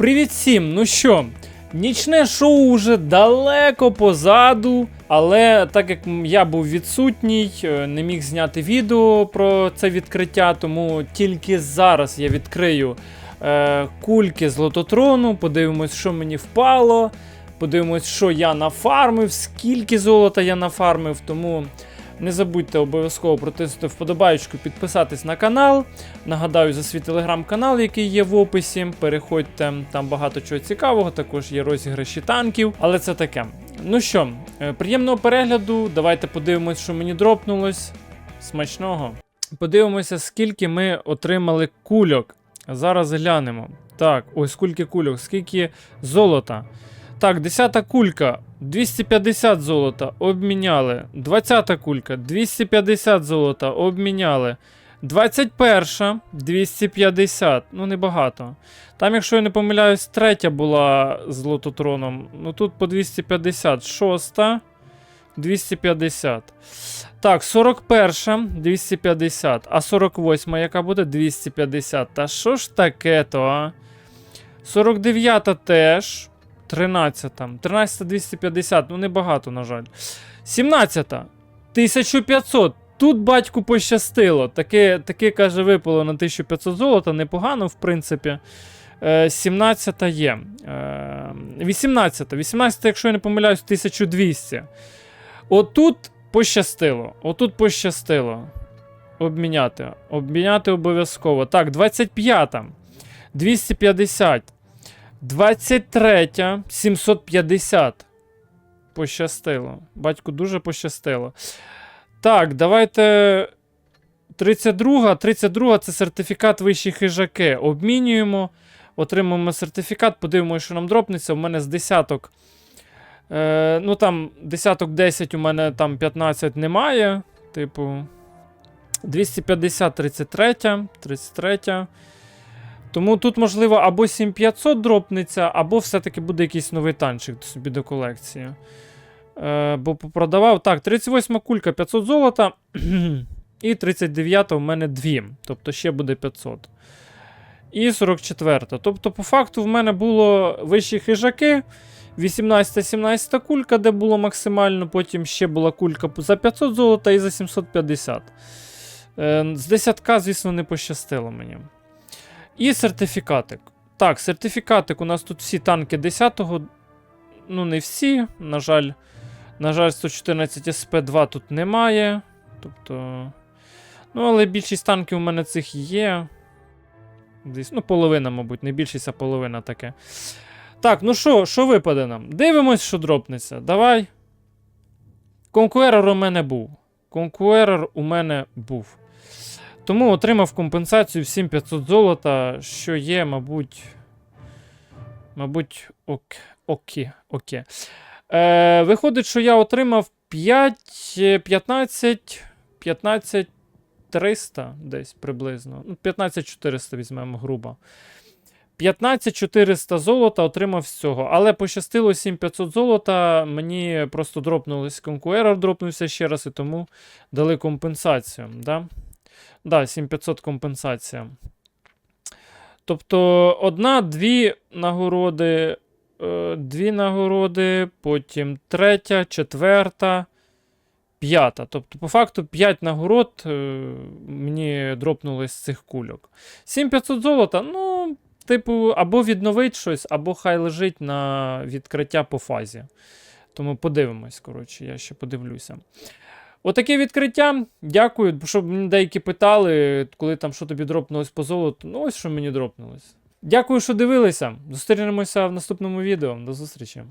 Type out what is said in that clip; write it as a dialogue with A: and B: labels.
A: Привіт всім! Ну що, нічне шоу вже далеко позаду, але так як я був відсутній, е, не міг зняти відео про це відкриття, тому тільки зараз я відкрию е, кульки з лототрону, подивимось, що мені впало, подивимось, що я нафармив, скільки золота я нафармив, тому. Не забудьте обов'язково протиснути вподобайку, підписатись на канал. Нагадаю за свій телеграм-канал, який є в описі. Переходьте, там багато чого цікавого, також є розіграші танків, але це таке. Ну що, е, приємного перегляду. Давайте подивимось, що мені дропнулось. Смачного. Подивимося, скільки ми отримали кульок. Зараз глянемо. Так, ось скільки кульок, скільки золота. Так, 10 кулька. 250 золота обміняли. 20 кулька 250 золота обміняли. 21 250, ну небагато. Там, якщо я не помиляюсь, третя була з лототроном. Ну тут по 250. Шоста 250. Так, 41 250. А 48 яка буде 250. Та що ж таке то, а? 49 теж. 13. 13 250, ну небагато, на жаль. 17. 1500. Тут батьку пощастило. Таке, таке каже, випало на 1500 золота, непогано, в принципі. Е, 17 є. Е, 18. 18, якщо я не помиляюсь, 1200. Отут пощастило. Отут пощастило. Обміняти. Обміняти обов'язково. Так, 25. 250. 23 750. Пощастило. Батьку дуже пощастило. Так, давайте. 32. 32 це сертифікат вищі хижаки. Обмінюємо. Отримуємо сертифікат, подивимося, що нам дропнеться. У мене з десяток. Е, ну там десяток 10 у мене там 15 немає. Типу. 250, 33, 33. Тому тут, можливо, або 7500 дропнеться, або все-таки буде якийсь новий танчик собі до колекції. Е, бо попродавав. Так, 38 кулька 500 золота. І 39 у мене 2. Тобто ще буде 500. І 44. Тобто, по факту, в мене було вищі хижаки. 18-17 кулька, де було максимально. Потім ще була кулька за 500 золота і за 750. Е, з 10к, звісно, не пощастило мені. І сертифікатик. Так, сертифікатик. У нас тут всі танки 10-го. Ну, не всі. На жаль, на жаль, 114 СП2 тут немає. Тобто. Ну, але більшість танків у мене цих є. Десь, ну, половина, мабуть, не більшість, а половина таке. Так, ну що, що випаде нам? Дивимось, що дропнеться. Давай. Конкуерор у мене був. Конкуерор у мене був. Тому отримав компенсацію всім 500 золота, що є, мабуть. Мабуть, ок, окі, окі. Е, виходить, що я отримав 5, е, 15, 15 300 десь приблизно. Ну, 15 400 візьмемо грубо. 15 400 золота отримав з цього. Але пощастило 7500 золота. Мені просто дропнулись конкуерор, дропнувся ще раз, і тому дали компенсацію. Да? Да, 7500 компенсація. Тобто, одна, дві нагороди, е, дві нагороди, потім третя, четверта, п'ята. Тобто, по факту, 5 нагород е, мені дропнули з цих кульок. 7500 золота, ну, типу, або відновить щось, або хай лежить на відкриття по фазі. Тому подивимось, коротше, я ще подивлюся. Отаке відкриття. Дякую, щоб мені деякі питали, коли там що тобі дропнулось по золоту. Ну, ось що мені дропнулось. Дякую, що дивилися. Зустрінемося в наступному відео. До зустрічі.